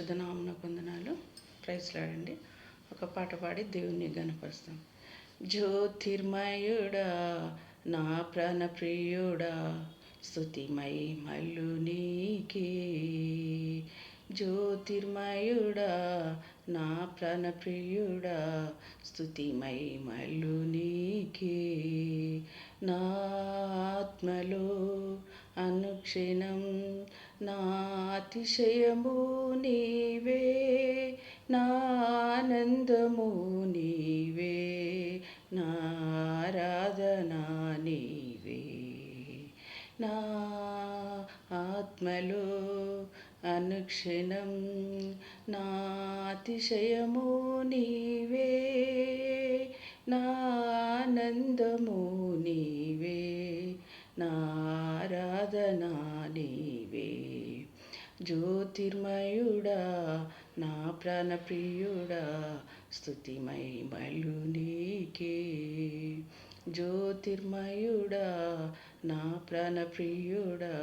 శుధనామన కొందనాలు. ప్రైజ్లాడండి ఒక పాట పాడి దేవుణ్ణి గనపరుస్తాం జ్యోతిర్మయుడా నా ప్రాణ ప్రియుడా స్థుతిమై మల్లు నీకే. జ్యోతిర్మయుడా నా ప్రాణ ప్రియుడా స్థుతిమై మల్లు నీకే. నా ఆత్మలో అనుక్షణం నా అతిశయము నీవే నానందము నీవే నారాధనా నీవే. నా ఆత్మలో అనుక్షణం నాతిశయము నీవే నానందము నీవే నారాధనా నీవే. జ్యోతిర్మయుడా నా ప్రాణప్రియుడా స్థుతిమై మలు నీకే. జ్యోతిర్మయుడా నా ప్రాణప్రియుడా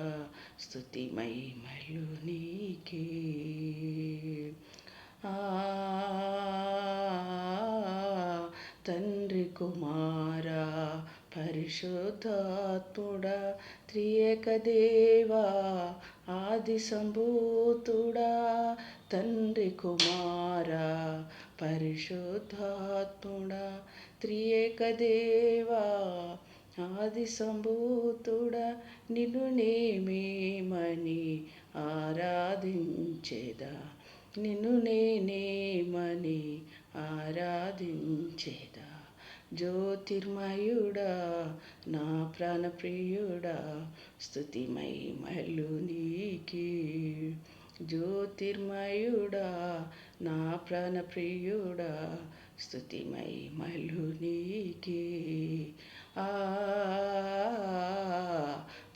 స్థుతిమై మలు నీకే. తండ్రి కుమారా పరిశుద్ధాత్ముడా త్రియేకదేవా ఆది సంభూతుడా తండ్రి కుమారా పరిశుద్ధాత్ముడా త్రియేకదేవా ఆది సంభూతుడా నిన్ను నేమేమని ఆరాధించేదా? నిన్ను నేనేమని ఆరాధించేదా? జ్యోతిర్మయుడా నా ప్రాణప్రియుడా స్థుతిమై మల్లు నీకి. జ్యోతిర్మయుడా నా ప్రాణప్రియుడా స్థుతిమై మల్లు నీకి. ఆ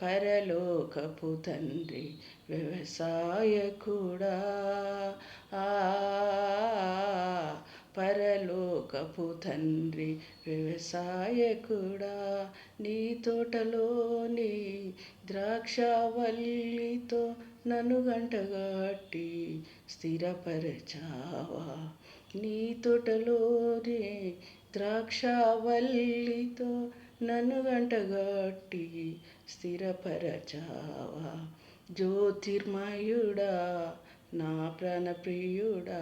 పరలోకపు తండ్రి వ్యవసాయ కూడా పరలోకపు తండ్రి వ్యవసాయకుడా నీ తోటలోని ద్రాక్షవల్లితో నన్ను గంటగాటి స్థిరపరచావా? నీ తోటలోని ద్రాక్షవల్లితో నన్ను గంటగాటి స్థిరపరచావా? జ్యోతిర్మయుడా నా ప్రాణప్రియుడా